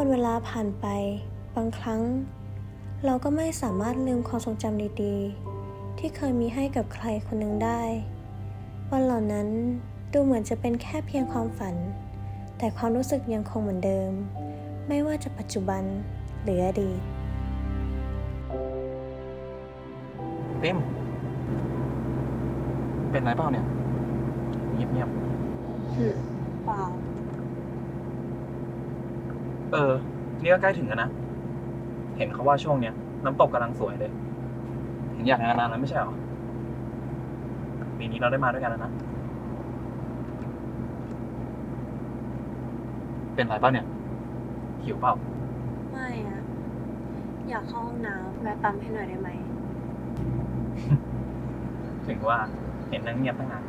เมื่อวันเวลาผ่านไป บางครั้ง เราก็ไม่สามารถลืมความทรงจำดีๆ ที่เคยมีให้กับใครคนหนึ่งได้ วันเหล่านั้นดูเหมือนจะเป็นแค่เพียงความฝัน แต่ความรู้สึกยังคงเหมือนเดิม ไม่ว่าจะปัจจุบันหรืออดีตติมเป็นไรเปล่าเนี่ย เงียบเงียบ เปล่าๆ เออ นี่ก็ใกล้ถึงแล้วนะ เห็นเขาว่าช่วงเนี้ย น้ำตกกำลังสวยเลย เห็นอยากงานนานแล้วไม่ใช่หรอ ปีนี้เราได้มาด้วยกันแล้วนะ เป็นไรเปล่าเนี่ย หิวเปล่า ไม่อะอยากเข้าห้องน้ำแวะปั๊มให้หน่อยได้ไหม ถึงว่าเห็นนั่งเงียบตั้งนาน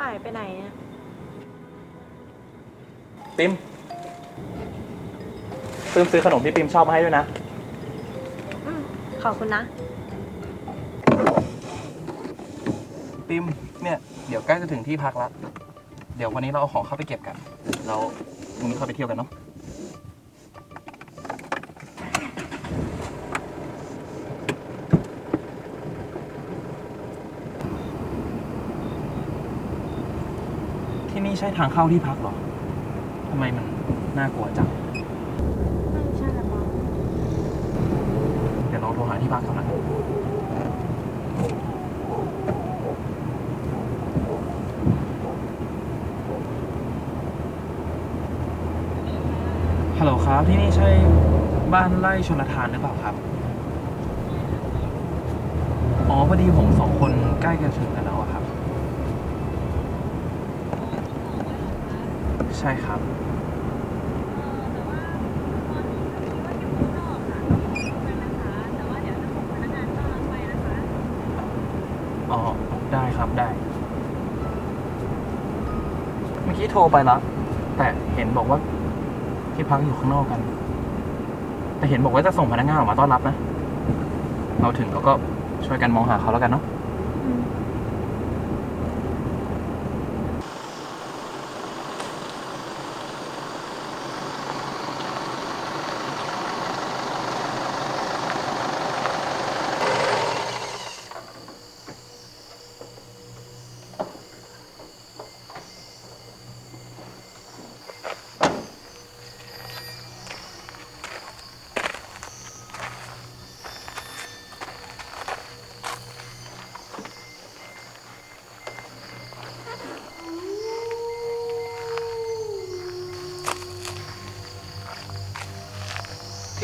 หายไปไหนอะปิมปิมซื้อขนมที่ปิมชอบมาให้ด้วยนะ อืมขอบคุณนะปิมเนี่ย เดี๋ยวใกล้จะถึงที่พักแล้วเดี๋ยววันนี้เราเอาของเข้าไปเก็บกัน เราพรุ่งนี้เข้าไปเที่ยวกันเนาะ ที่นี่ ใช่ทางเข้าที่พักเหรอ ทำไมมันน่ากลัวจัง ไม่ใช่ละมั้งเดี๋ยวลองโทรหาที่พักก่อนนะฮัลโหลครับ ที่นี่ใช่บ้านไร่ชนทานหรือเปล่าครับ อ๋อพอดีผมสองคนใกล้จะถึงกันแล้วอะครับ ใช่ครับ อ๋อ ได้ครับได้ เมื่อกี้โทรไปแล้ว แต่เห็นบอกว่าที่พักอยู่ข้างนอกกัน แต่เห็นบอกว่าจะส่งพนักงานออกมาต้อนรับนะ เราถึงเราก็ช่วยกันมองหาเขาแล้วกันเนาะ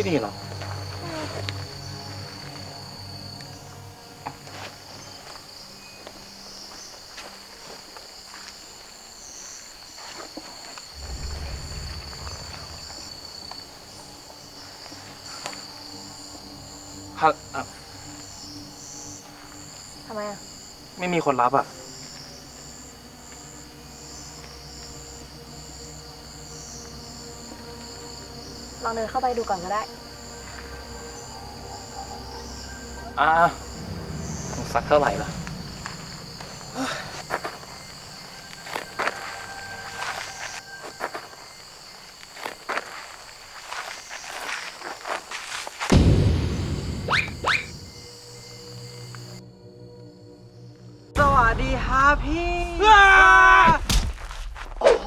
นี่เหรอฮัลอะทำไมอะไม่มีคนรับอะ ลองเดินเข้าไปดูก่อนก็ได้ อ่าสักเท่าไหร่ล่ะ สวัสดีครับพี่โอ้โห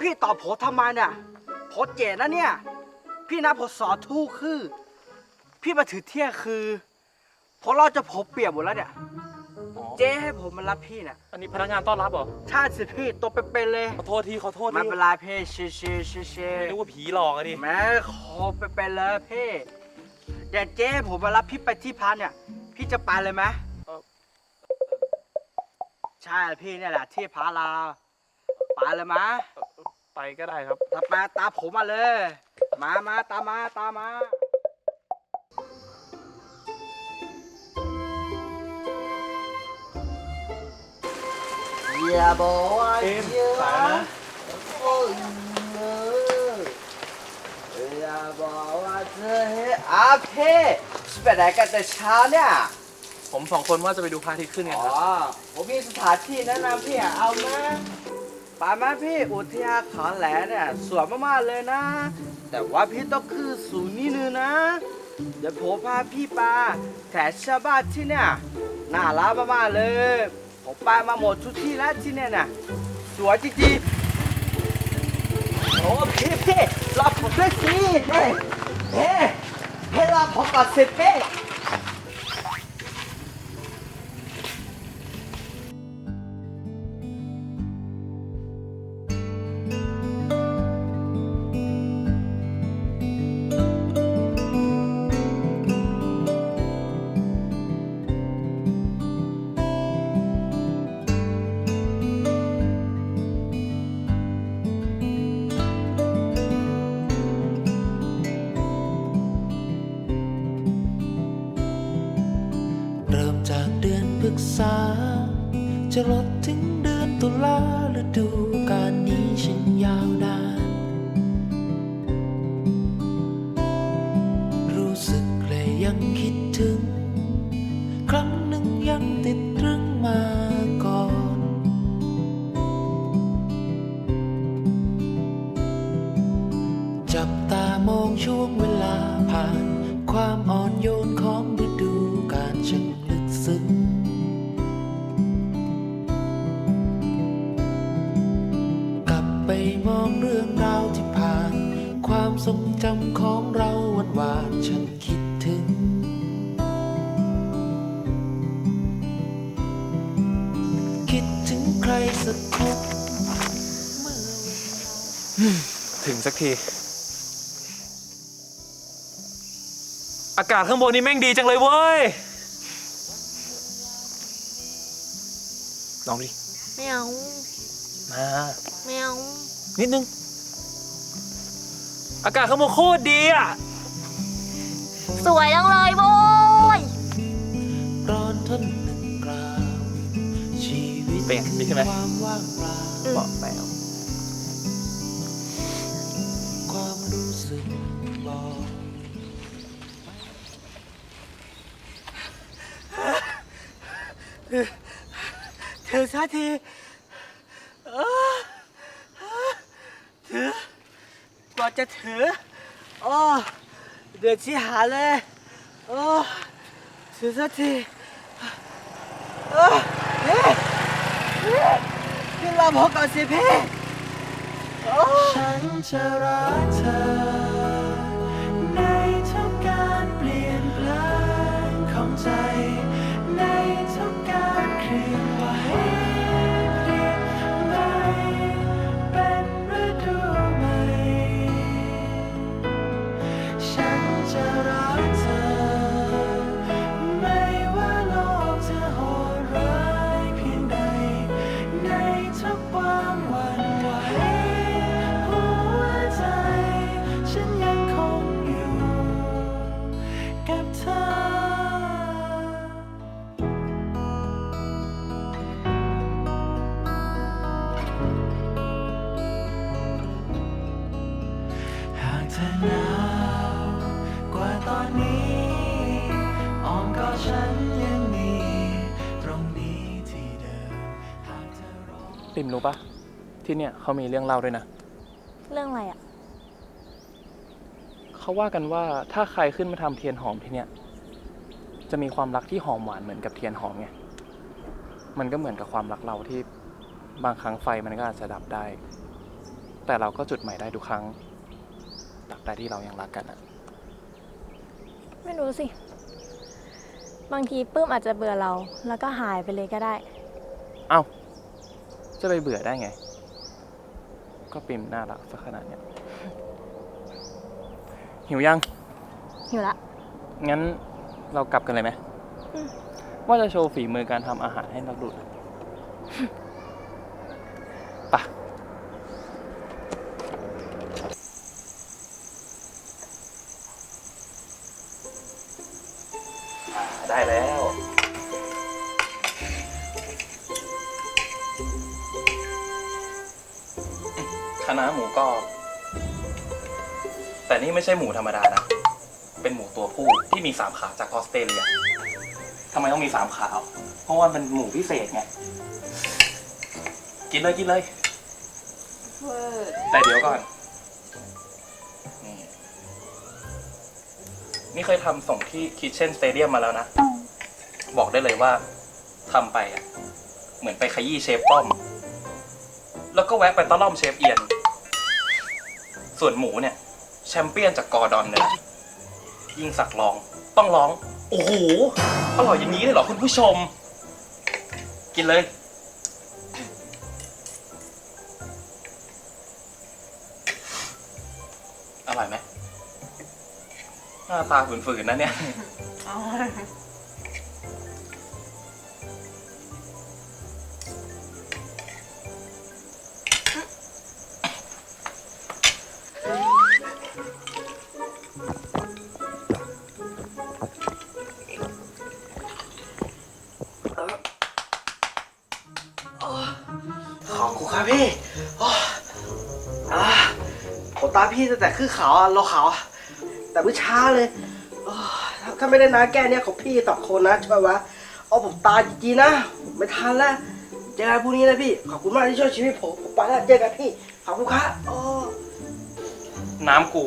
พี่ตอบผมทำไมเนี่ย ผมเจนะเนี่ย พี่นะผมสอนทู่คือ พี่มาถือเที่ยคือผมเราจะผมเปียนหมดแล้วเนี่ยเจ๊ให้ผมมารับพี่เนี่ยอันนี้พนักงานต้อนรับเหรอ ชาติสิพี่ตัวเป็นๆเลย ขอโทษทีขอโทษไมาทีเป็นไรพี่ชิชิชิชิไม่รู้ว่าผีหลอกอะดิ แม่ขอเป็นๆเลยพี่เดี๋ยวเจ๊ให้ผมมารับพี่ไปที่พักเนี่ย พี่จะไปเลยไหมเอ่อช่พี่เนี่ยแหละที่พาเราไปเลยมะ ไปก็ได้ครับตามมาตามผมมาเลย มามาตามมาตามมาอย่าบอกว่าเอ็มเยอะสายแล้วนะโอ้ยเอออย่าบอกว่าเธอเฮ้อาเพ่ไปไหนกันแต่เช้าเนี่ย ผมสองคนว่าจะไปดูพระอาทิตย์ขึ้นไงอ๋ครับอผมมีสถานที่แนะนำพี่อะเอาไหมไปไหมพี่อุทยาขาแหลเนี่ยสวยมากๆเลยนะ แต่ว่าพี่ต้องขึ้นสูงนิดนึงนะ เดี๋ยวผมพาพี่ไปแต่ชาวบ้านที่เนี่ยน่ารักมากๆเลย ผมไปมาหมดทุกที่แล้วที่เนี่ยน่ะสวยจริงๆโอ้พี่พี่รอผมด้วยสิเฮ้เฮ้เฮ้รอผมก่อนสิพี่ จะลดถึงเดือนตุลาฤดูการนี้ฉันยาวนาน รู้สึกเลยยังคิดถึง ครั้งหนึ่งยังติดตรึงมาก่อน จับตามองช่วงเวลาผ่าน ความอ่อนโยนของฤดูการช่างลึกซึ้ง สักที อากาศข้างบนนี่แม่งดีจังเลยเว้ย ลองดิ ไม่เอามา ไม่เอานิดนึง อากาศข้างบนโคตรดีอะ สวยจังเลยโว้ยร้อนทนหนึ่งกราวชีวิตเป็นไงดีขึ้นไหม ความว่างเปล่า บอกแล้ว ถือสักทีเออถือกว่าจะถือโอ้เดือดชิหาเลยโอ้ถือสักทีเออพี่พี่พี่รอผมก่อนสิพี่ฉันจะรักเธอ ที่เนี่ยเขามีเรื่องเล่าด้วยนะ เรื่องอะไรอะเขาว่ากันว่าถ้าใครขึ้นมาทำเทียนหอมที่เนี่ย จะมีความรักที่หอมหวานเหมือนกับเทียนหอมไง มันก็เหมือนกับความรักเราที่บางครั้งไฟมันก็อาจจะดับได้ แต่เราก็จุดใหม่ได้ทุกครั้งตราบใดที่เรายังรักกันอะไม่รู้สิ บางทีปื้มอาจจะเบื่อเรา แล้วก็หายไปเลยก็ได้ เอ้า จะไปเบื่อได้ไง ก็ปิมน่ารักสักขนาดเนี้ยหิวยังอยู่ละ งั้นเรากลับกันเลยไหมอืมว่าจะโชว์ฝีมือการทำอาหารให้เราดูไป นี่ไม่ใช่หมูธรรมดานะ เป็นหมูตัวผู้ที่มีสามขาจากออสเตรเลียทำไมต้องมีสามขา เพราะว่ามันหมูพิเศษไง กินเลยกินเลยแต่เดี๋ยวก่อน นี่ นี่เคยทำส่งที่ Kitchen Stadium มาแล้วนะ บอกได้เลยว่าทำไปอะ เหมือนไปขยี้เชฟป้อม แล้วก็แวะไปตะล่อมเชฟเอียน ส่วนหมูเนี่ย แชมเปี้ยนจากกอร์ดอนเลยนะยิ่งสักลองต้องร้อง โอ้โห อร่อยอย่างนี้เลยเหรอคุณผู้ชม กินเลย อร่อยไหมหน้าตาฝืนๆนะเนี่ย พี่ตั้งแต่คือขาวอะเราขาวอะแต่เมื่อเช้าเลยโอ้ถ้าไม่ได้น้าแก้เนี่ยของพี่ตอบคนนะช่วยวะเอาผมตายจริงๆนะไม่ทันแล้วเจอกันพรุ่งนี้นะพี่ขอบคุณมากที่ช่วยชีวิตผมผมไปแล้วเจอกันพี่ขอบคุณครับโอ้ น้ำกู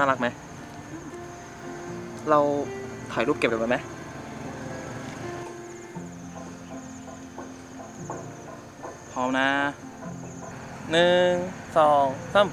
น่ารักไหม เราถ่ายรูปเก็บกันไหมพร้อมนะหนึ่งสองสาม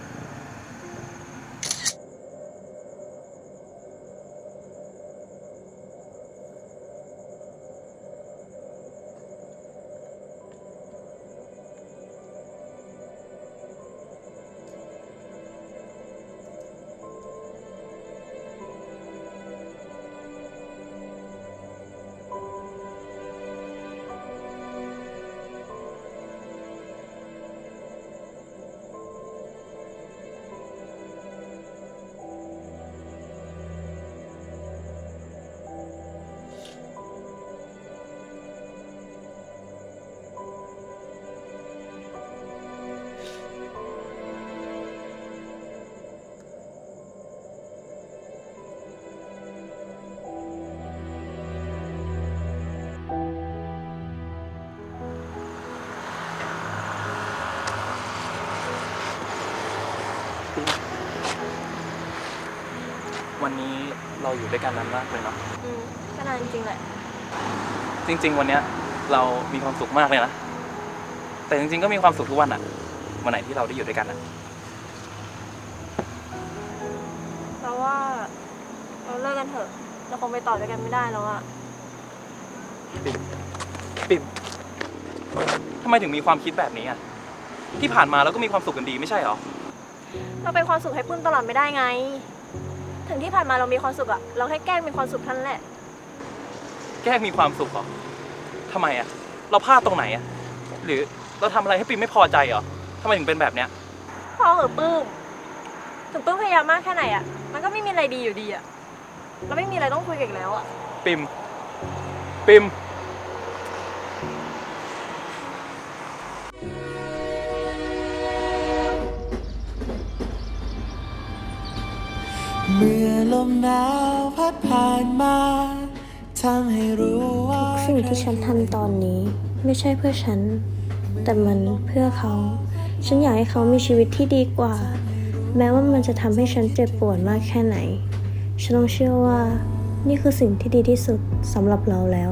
เราอยู่ด้วยกันนานมากเลยเนาะอืมก็นานจริงๆแหละ จริง ๆ วันเนี้ยเรามีความสุขมากเลยนะ แต่จริง ๆ ก็มีความสุขทุกวันอะวันไหนที่เราได้อยู่ด้วยกันอะเราว่า เราเลิกกันเถอะ เราคงไปต่อด้วยกันไม่ได้แล้วอะปิ่มทำไมถึงมีความคิดแบบนี้อะที่ผ่านมาเราก็มีความสุขกันดีไม่ใช่หรอ เราเป็นความสุขให้ปื้มตลอดไม่ได้ไง ถึงที่ผ่านมาเรามีความสุขอะเราแค่แกล้งมีความสุขเท่านั้นแหละ แกล้งมีความสุขเหรอทำไมอะเราพลาดตรงไหนอะหรือเราทำอะไรให้ปิ่มไม่พอใจเหรอทำไมถึงเป็นแบบเนี้ย พอเหอะปื้ม ถึงปื้มพยายามมากแค่ไหนอะมันก็ไม่มีอะไรดีอยู่ดีอะเราไม่มีอะไรต้องคุยกันอีกแล้วอะปิม ปิม มหนาวพัดผ่านมาทำให้รู้ว่าทุกสิ่งที่ฉันทำตอนนี้ไม่ใช่เพื่อฉัน แต่มันเพื่อเขา ฉันอยากให้เขามีชีวิตที่ดีกว่า แม้ว่ามันจะทำให้ฉันเจ็บปวดมากแค่ไหน ฉันต้องเชื่อว่า นี่คือสิ่งที่ดีที่สุดสำหรับเราแล้ว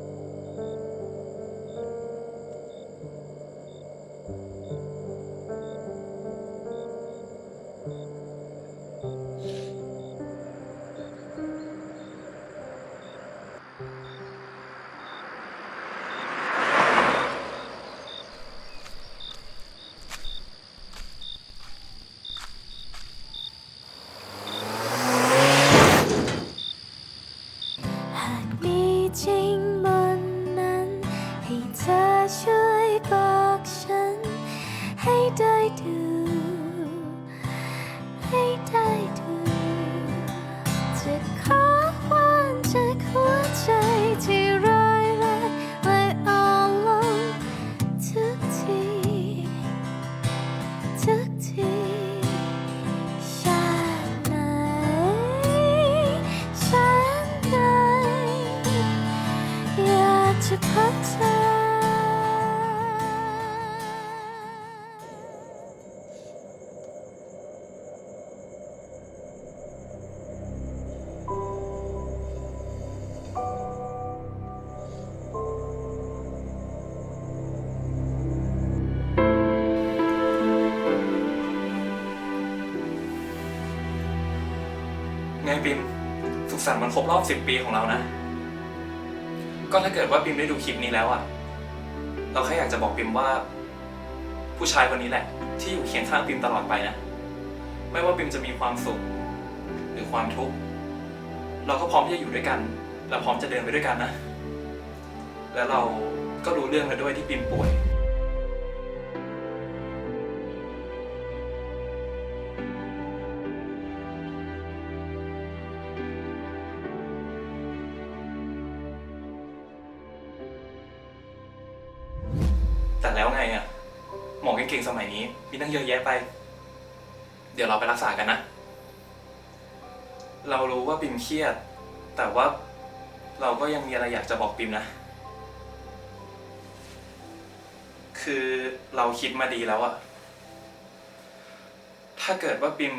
ให้ไสันต์วันครบรอบสิบปีของเรานะ ก็ถ้าเกิดว่าปิมได้ดูคลิปนี้แล้วอะเราแค่อยากจะบอกปิมว่า ผู้ชายคนนี้แหละ ที่อยู่เคียงข้างปิมตลอดไปนะ ไม่ว่าปิมจะมีความสุข หรือความทุกข์เราก็พร้อมที่จะอยู่ด้วยกัน และพร้อมจะเดินไปด้วยกันนะ และเราก็รู้เรื่องแล้วด้วยที่ปิมป่วย แต่แล้วไงอะหมอเก่งๆสมัยนี้ มีตั้งเยอะแยะไป เดี๋ยวเราไปรักษากันนะ เรารู้ว่าปิมเครียด แต่ว่าเราก็ยังมีอะไรอยากจะบอกปิมนะ คือเราคิดมาดีแล้วอะถ้าเกิดว่าปิม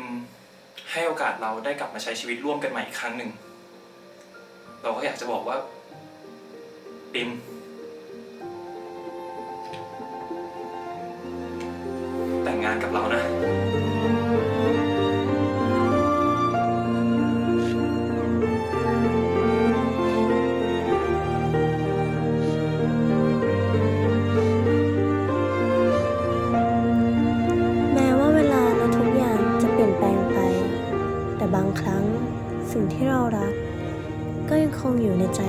ให้โอกาสเราได้กลับมาใช้ชีวิตร่วมกันใหม่อีกครั้งหนึ่ง เราก็อยากจะบอกว่าปิม งานกับเรานะ แม้ว่าเวลาและทุกอย่างจะเปลี่ยนแปลงไป แต่บางครั้งสิ่งที่เรารัก ก็ยังคงอยู่ในใจ